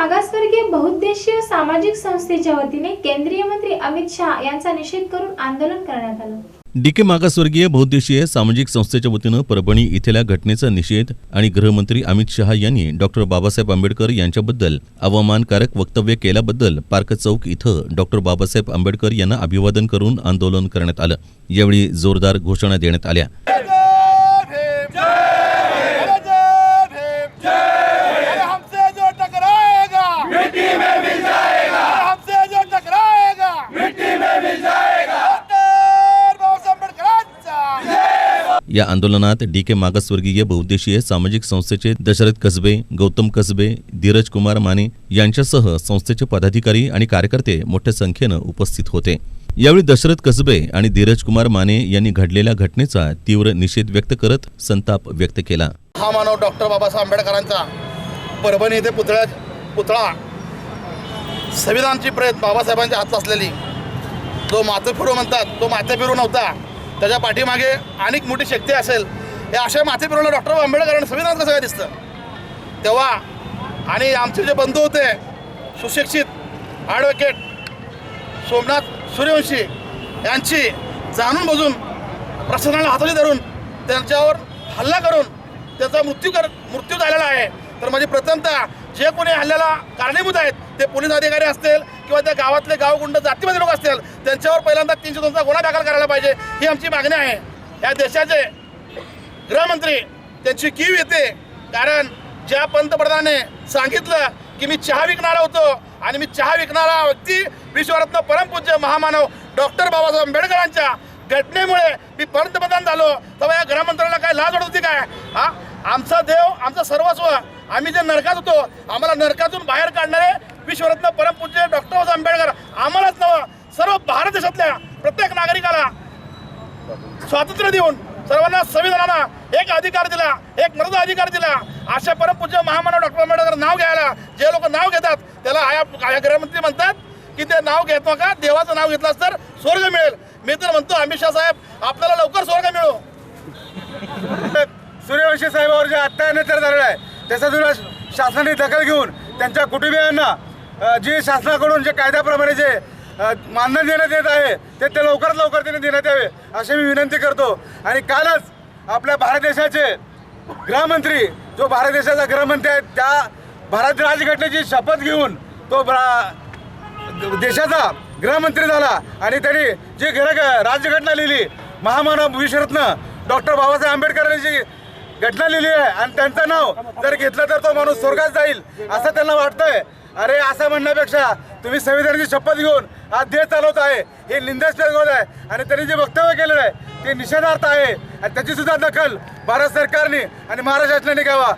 मागासवर्गीय बहुउद्देशीय सामाजिक संस्थेच्या वतीने केंद्रीय मंत्री अमित शहा यांचा निषेध करून आंदोलन करण्यात आलं. डी के मागासवर्गीय बहुद्देशीय सामाजिक संस्थेच्या वतीनं परभणी इथल्या घटनेचा निषेध आणि गृहमंत्री अमित शहा यांनी डॉक्टर बाबासाहेब आंबेडकर यांच्याबद्दल अवमानकारक वक्तव्य केल्याबद्दल पार्क चौक इथं डॉक्टर बाबासाहेब आंबेडकर यांना अभिवादन करून आंदोलन करण्यात आलं. यावेळी जोरदार घोषणा देण्यात आल्या अरे हमसे जो टकराएगा मिट्टी में मिल जाएगा हमसे जो टकराएगा मिट्टी में मिल जाएगा डॉक्टर बाबासाहेब आंबेडकरांचा या आंदोलनात डी के मागासवर्गीय बहुउद्देशीय सामाजिक संस्थेचे दशरथ कसबे गौतम कसबे धीरज कुमार माने यांच्यासह संस्थेचे पदाधिकारी आणि कार्यकर्ते मोठ्या संख्येनं उपस्थित होते. यावेळी दशरथ कसबे आणि धीरज कुमार माने यांनी घडलेल्या घटनेचा तीव्र निषेध व्यक्त करत संताप व्यक्त केला. हा मानव डॉक्टर बाबासाहेब आंबेडकरांचा परभणी येथे पुतळ्या पुतळा संविधानची प्रेत बाबासाहेबांच्या हातात असलेली जो माथे फिरू म्हणतात तो माथे फिरू नव्हता. त्याच्या पाठीमागे अनेक मोठी शक्ती असेल. हे अशा माथे फिरवलं डॉक्टर आंबेडकरांना संविधान कसं काय दिसतं? तेव्हा आणि आमचे जे बंधू होते सुशिक्षित ॲडव्होकेट सोमनाथ सूर्यवंशी यांची जाणून बुजून प्रशासनाला हाताने धरून त्यांच्यावर हल्ला करून त्याचा मृत्यू कर मृत्यू झालेला आहे. तर माझी प्रथमता जे कोणी हल्ल्याला कारणीभूत आहेत ते पोलीस अधिकारी असतील किंवा त्या गावातले गावगुंड जातीमध्ये लोक असतील त्यांच्यावर पहिल्यांदा तीनशे दोनचा गुन्हा दाखल करायला पाहिजे ही आमची मागणी आहे. या देशाचे गृहमंत्री त्यांची कीव येते कारण ज्या पंतप्रधानाने सांगितलं की मी चहा विकणारा होतो आणि मी चहा विकणारा व्यक्ती विश्वरत्न परमपूज्य महामानव डॉक्टर बाबासाहेब आंबेडकरांच्या घटनेमुळे मी पंतप्रधान झालो. तेव्हा या गृहमंत्र्याला काय लाज वाटत होती काय? हा? आमचा देव आमचं सर्वस्व आम्ही जे नरकात होतो आम्हाला नरकातून बाहेर काढणारे विश्वरत्न परमपूज्य डॉक्टर बाबासाहेब आंबेडकर आम्हालाच नवं सर्व भारत देशातल्या प्रत्येक नागरिकाला स्वातंत्र्य देऊन सर्वांना संविधानानं एक अधिकार दिला एक मर्द अधिकार दिला. अशा परमपूज्य महामानव डॉक्टर आंबेडकर नाव घ्यायला जे लोक नाव घेतात त्याला आया गृहमंत्री म्हणतात की ते नाव घेत नका देवाचं नाव घेतलं तर स्वर्ग मिळेल. मी तर म्हणतो अमित शाह साहेब आपल्याला लवकर स्वर्ग मिळो. सूर्यवंशी साहेबावर जे अत्याचार झालेला आहे त्याचा सुद्धा शासनाने दखल घेऊन त्यांच्या कुटुंबियांना जे शासनाकडून जे कायद्याप्रमाणे जे मानधन देण्यात येत आहे ते ते लवकरात लवकर त्यांनी देण्यात यावे अशी मी विनंती करतो. आणि कालच आपल्या भारत देशाचे गृहमंत्री जो भारत देशाचा गृहमंत्री आहे त्या भारत राजघटनेची शपथ घेऊन तो ब्रा- देशाचा गृहमंत्री झाला. आणि त्यांनी जी घर राज्यघटना लिहिली महामानव विश्वरत्न डॉक्टर बाबासाहेब आंबेडकरांची घटना लिहिली आहे. आणि त्यांचं नाव जर घेतलं तर तो माणूस स्वर्गात जाईल असं त्यांना वाटतंय. अरे असं म्हणण्यापेक्षा तुम्ही संविधानाची शपथ घेऊन आज देश चालवत आहे. हे निंदास्पद गोष्ट आहे. आणि त्यांनी जे वक्तव्य केलेलं आहे ते निषेधार्थ आहे. आणि त्याची सुद्धा दखल भारत सरकारने आणि महाराष्ट्र शासनाने घ्यावा.